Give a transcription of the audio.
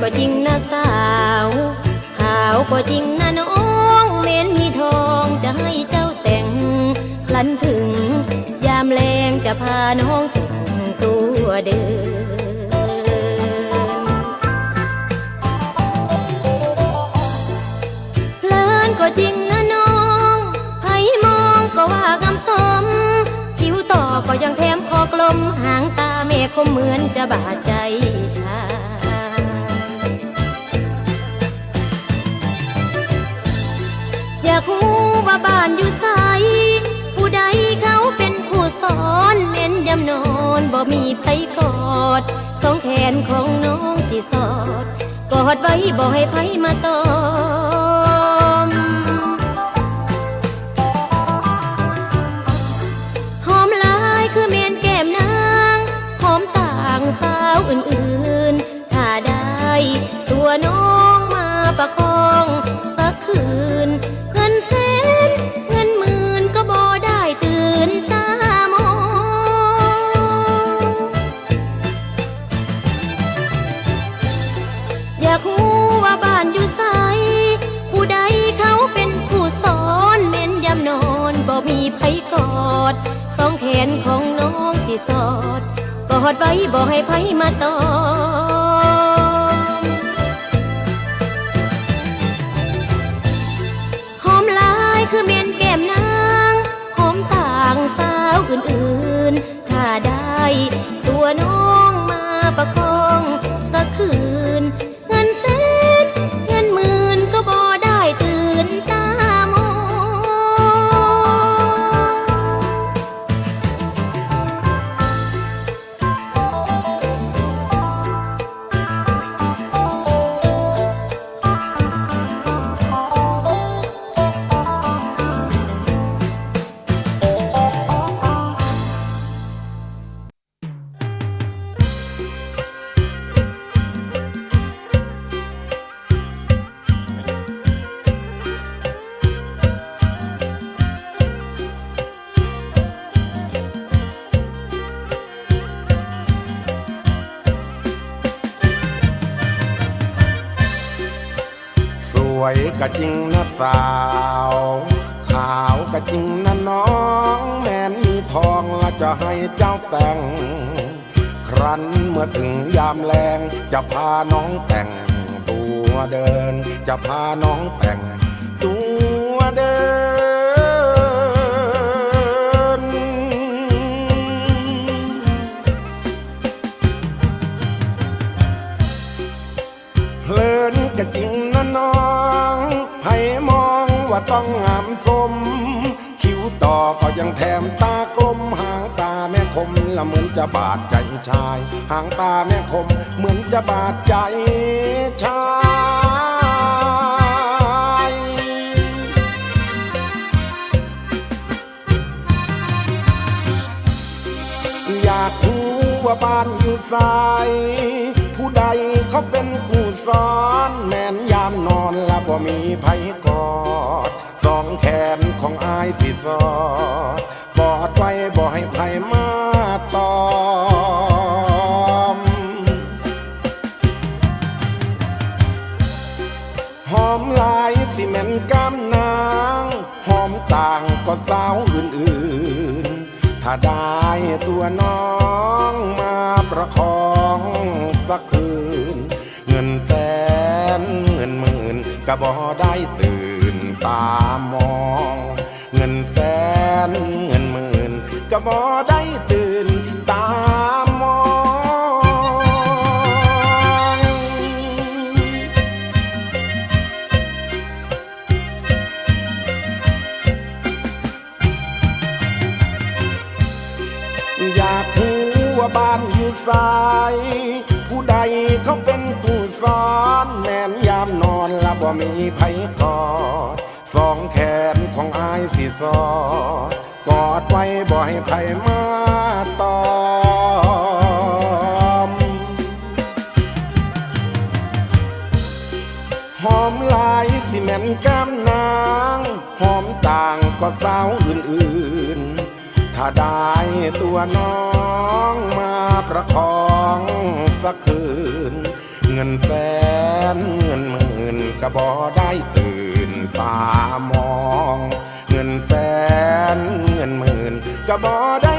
ก็จริงนะสาว ขาวก็จริงนะน้องเม้นมีทองจะให้เจ้าแต่งพลันถึง ยามแรงจะพาน้องแต่งตัวเดินเพลินก็จริงนะน้องไผมองก็ว่ากำสมคิ้วต่อก็ยังแถมคอกลมหางตาเมฆคมเหมือนจะบาดใจ ว่าบ้านอยู่ไสผู้ใดเขาเป็นผู้สอนเม้นยำนอนบ่มีไผกอดสองแขนของน้องสิสอด กอดไว้บ่ให้ไผมาตอมหอมลายคือเมนแก้มนางหอมต่างสาวอื่นๆ ถ้าได้ตัวน้องมาประคอง อดไว้บ่ให้ไผมาตอ ก็จริงนะสาว ขาวก็จริงนะน้องแม้นมีทองและจะให้เจ้าแต่ง ครั้นเมื่อถึงยามแรงจะพาน้องแต่งตัวเดิน จะพาน้องแต่งตัวเดิน เพลินก็จริงนะน้อง ให้มองว่าต้องงามสม คิ้วต่อก็ยังแถมตากลมหางตาแม่คมละเหมือนจะบาดใจชาย หางตาแม่คมเหมือนจะบาดใจชายอยากรู้ว่าบ้านอยู่ไสายผู้ใดเขาเป็นคู่สอนแม่น บ่มีไผกอดสองแขนของอายสิสอดกอดไว้บ่ให้ไผมาตอมหอมลายสิแม่นกำนางหอมต่างก็สาวอื่นๆ ถ้าได้ตัวน้องมาประคองสักคืน เงินแสนเงินหมื่น ก็บ่ได้ตื่นตามอง เงินแสนเงินหมื่นก็บ่ได้ตื่นตามอง อยากรู้ว่าบ้านอยู่ไสาย ผู้ใดเขาเป็นผู้สอน มีไผกอดสองแขนของอายสิสอดกอดไว้บ่ให้ไผมาตอมหอมลายสิแม่นกำนางหอมต่างก็สาวอื่นๆ ถ้าได้ตัวน้องมาประคองสักคืน เงินแสนเงิน ก็บ่ได้ตื่นตามอง เงินแสนเงินหมื่นก็บ่ได้